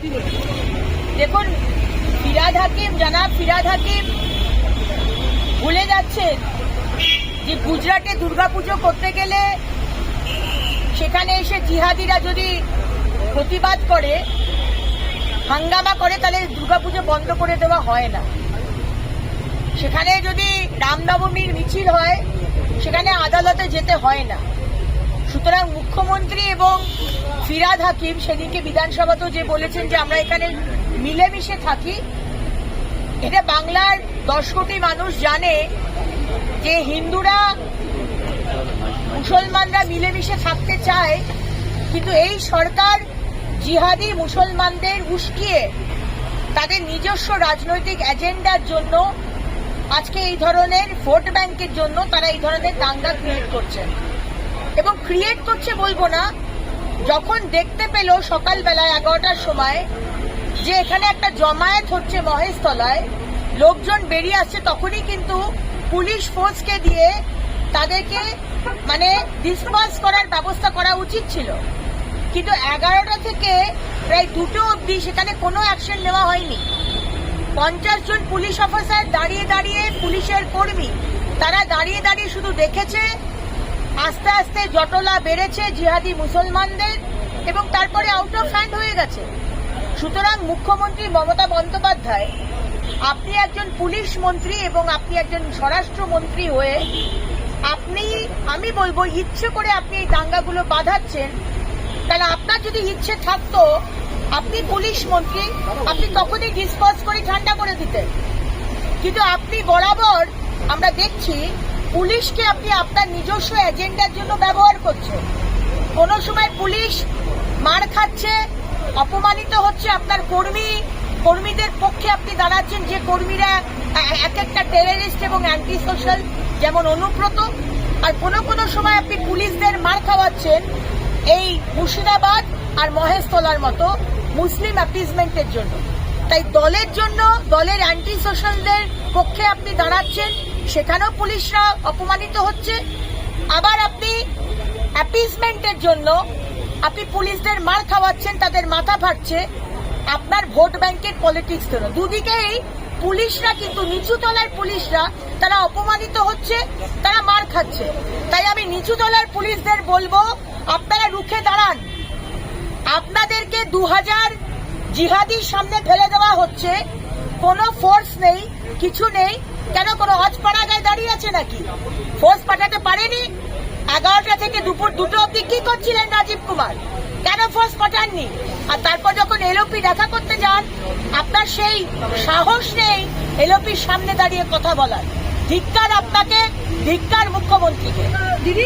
দেখুন, ফিরাদ হাকিম, জানাব ফিরাদ হাকিম ভুলে যাচ্ছেন যে গুজরাটে দুর্গাপুজো করতে গেলে সেখানে এসে জিহাদিরা যদি প্রতিবাদ করে, হাঙ্গামা করে, তাহলে দুর্গাপুজো বন্ধ করে দেওয়া হয় না। সেখানে যদি রামনবমীর মিছিল হয়, সেখানে আদালতে যেতে হয় না। সুতরাং মুখ্যমন্ত্রী এবং ফিরাদ হাকিম সেদিনকে বিধানসভাতেও যে বলেছেন যে আমরা এখানে মিলেমিশে থাকি এটা বাংলার দশ কোটি মানুষ জানে যে হিন্দুরা, মুসলমানরা মিলেমিশে থাকতে চায়, কিন্তু এই সরকার জিহাদি মুসলমানদের উস্কিয়ে তাদের নিজস্ব রাজনৈতিক এজেন্ডার জন্য আজকে এই ধরনের ভোট ব্যাংকের জন্য তারা এই ধরনের দাঙ্গা ক্রিয়েট করছে। এবং ক্রিয়েট করছে বলব না, যখন দেখতে পেল সকালবেলায় এগারোটার সময় যে এখানে একটা জমায়েত হচ্ছে মহেশতলায়, লোকজন বেরিয়ে আসছে, তখনই কিন্তু পুলিশ ফোর্সকে দিয়ে তাদেরকে মানে ডিসপার্স করার ব্যবস্থা করা উচিত ছিল। কিন্তু এগারোটা থেকে প্রায় দুটো অবধি সেখানে কোনো অ্যাকশন নেওয়া হয়নি। পঞ্চাশ জন পুলিশ অফিসার দাঁড়িয়ে দাঁড়িয়ে পুলিশের কর্মী, তারা দাঁড়িয়ে দাঁড়িয়ে শুধু দেখেছে আস্তে আস্তে জটলা বেড়েছে জিহাদি মুসলমানদের এবং তারপরে আউট অফ হ্যান্ড হয়ে গেছে। সুতরাং মুখ্যমন্ত্রী মমতা বন্দ্যোপাধ্যায়, আপনি একজন পুলিশ মন্ত্রী এবং আপনি একজন স্বরাষ্ট্রমন্ত্রী হয়ে আপনি, আমি বলব, ইচ্ছে করে আপনি এই দাঙ্গাগুলো বাঁধাচ্ছেন। তাহলে আপনার যদি ইচ্ছে থাকতো, আপনি পুলিশ মন্ত্রী, আপনি তখনই ডিসপার্স করে ঠান্ডা করে দিতেন। কিন্তু আপনি বরাবর আমরা দেখছি পুলিশকে আপনি আপনার নিজস্ব এজেন্ডার জন্য ব্যবহার করছেন। কোনো সময় পুলিশ মার খাচ্ছে, অপমানিত হচ্ছে আপনার কর্মী। কর্মীদের পক্ষে আপনি দাঁড়াচ্ছেন যে কর্মীরা এক একটা টেররিস্ট এবং অ্যান্টি সোশ্যাল যেমন অনুব্রত। আর কোনো কোনো সময় আপনি পুলিশদের মার খাওয়াচ্ছেন এই মুর্শিদাবাদ আর মহেশতলার মতো মুসলিম অ্যাপিজমেন্টের জন্য। তাই দলের জন্য, দলের অ্যান্টি সোশ্যালদের পক্ষে আপনি দাঁড়াচ্ছেন সেখানেও পুলিশরা অপমানিত হচ্ছে। আবার আপনি অ্যাপিজমেন্টের জন্য আপনি পুলিশদের মার খাওয়াচ্ছেন, তাদের মাথা ফাটছে। আপনার ভোট ব্যাংকের পলিটিক্স জন্য দুদিকেই পুলিশরা কিন্তু, নিচু তলার পুলিশরা তারা অপমানিত হচ্ছে, তারা মার খাচ্ছে। তাই আমি নিচু তলার পুলিশদের বলব, আপনারা রুখে দাঁড়ান। আপনাদেরকে দু হাজার জিহাদির সামনে ফেলে দেওয়া হচ্ছে। কোনো ফোর্স নেই, কিছু নেই। কেন কোনো অজপাড়াগায় দাঁড়িয়ে আছে নাকি? ফোর্স পাঠাতে পারেনি? এগারোটা থেকে দুপুর দুটো অব্দি কি করছিলেন রাজীব কুমার? কেন ফোর্স পাঠাননি? আর তারপর যখন এলওপি দেখা করতে যান, আপনার সেই সাহস নেই এলওপির সামনে দাঁড়িয়ে কথা বলার। ধিক্কার আপনাকে, ধিক্কার মুখ্যমন্ত্রীকে। দিদি